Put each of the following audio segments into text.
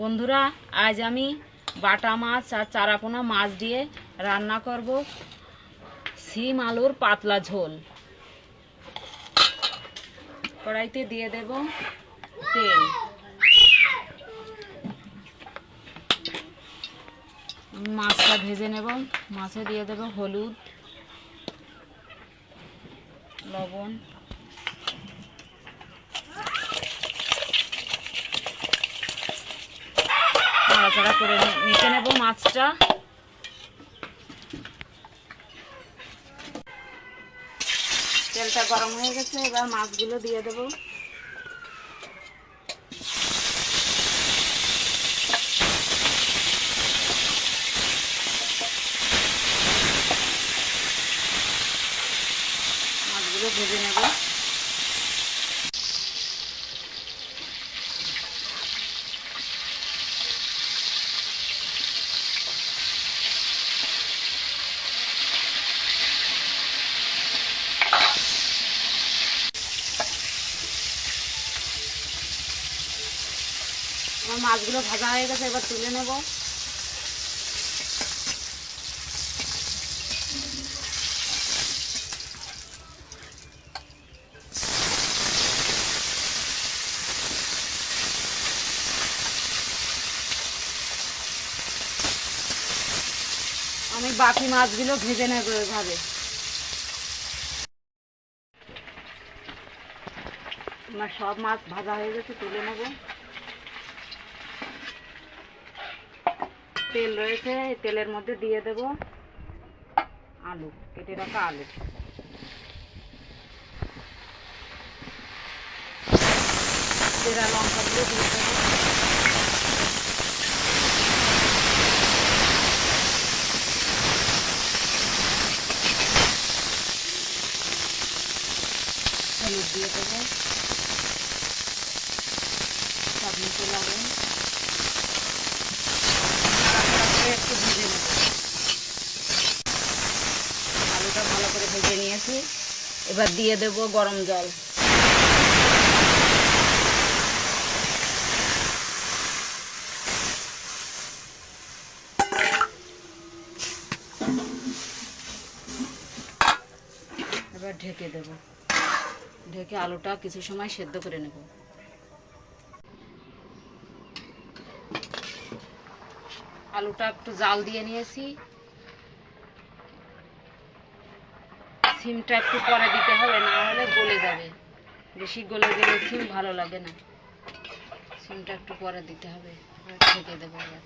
বন্ধুরা, আজ আমি বাটা মাছ আর চারাপোনা মাছ দিয়ে রান্না করব শিম আলুর পাতলা ঝোল। কড়াইতে দিয়ে দেব তেল। মাছটা ভেজে নেব। মাছে দিয়ে দেব হলুদ, লবণ। নাড়াচাড়া করে নিতে নেব মাছটা। তেলটা গরম হয়ে গেছে, এবার মাছগুলো দিয়ে দেব। মাছগুলো ভেজে নেব। আমার মাছগুলো ভাজা হয়ে গেছে, এবার তুলে নেব। আমি বাকি মাছগুলো ভেজে নেব এভাবে। আমার সব মাছ ভাজা হয়ে গেছে, তুলে নেব। তেল রয়েছে, এই তেলের মধ্যে দিয়ে দেব আলু, কেটে রাখা আলু। লঙ্কাগুলো দিয়ে দেবো। হলুদ দিয়ে দেবো। সব নিচে লবণ নাড়াচাড়া করে একটু ভেজে নেব আলুটা ভালো করে ভেজে নিয়েছি এবার দিয়ে দেব গরম জল। এবার ঢেকে দেব। ঢেকে আলুটা কিছু সময় সেদ্ধ করে নেব। আলুটা একটু জাল দিয়ে নিয়েছি। সিমটা একটু পরে দিতে হবে, না হলে গলে যাবে। বেশি গলে গেলে সিম ভালো লাগে না। সিমটা একটু পরে দিতে হবে ঢেকে দেবো এবার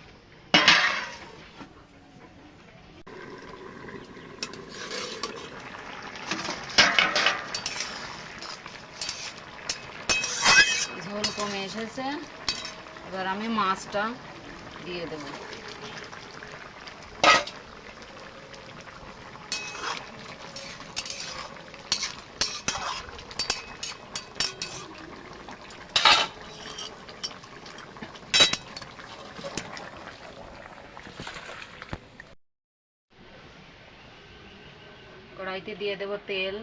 ঝোল কমে এসেছে, এবার আমি মাছটা দিয়ে দেবো। কড়াইতে দিয়ে দেব তেল।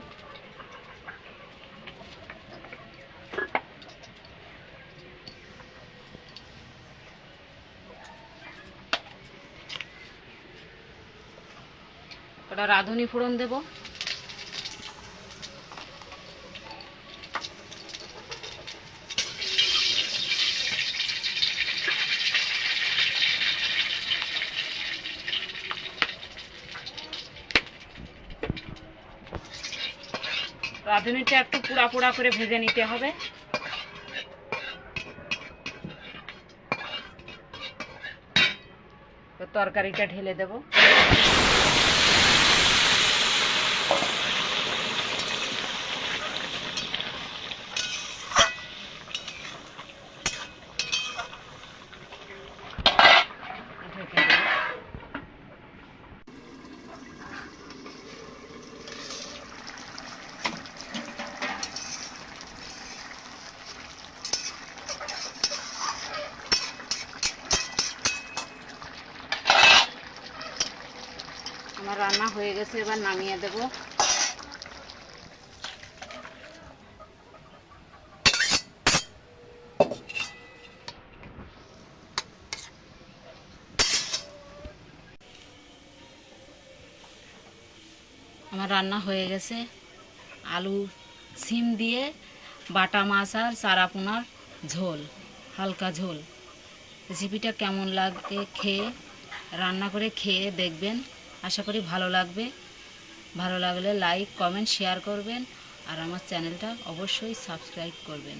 রাধুনি রাঁধুনি ফোড়ন দেব। রাঁধুনিটা একটু পোড়া পোড়া করে ভেজে নিতে হবে। তরকারিটা ঢেলে দেবো। আমার রান্না হয়ে গেছে, এবার নামিয়ে দেব। আমার রান্না হয়ে গেছে। আলু সিম দিয়ে, বাটা মাছ আর সারাপোনার ঝোল, হালকা ঝোল। রেসিপিটা কেমন লাগে খেয়ে, রান্না করে খেয়ে দেখবেন। আশা করি ভালো লাগবে। ভালো লাগলে লাইক কমেন্ট শেয়ার করবেন। আর আমার চ্যানেলটা অবশ্যই সাবস্ক্রাইব করবেন।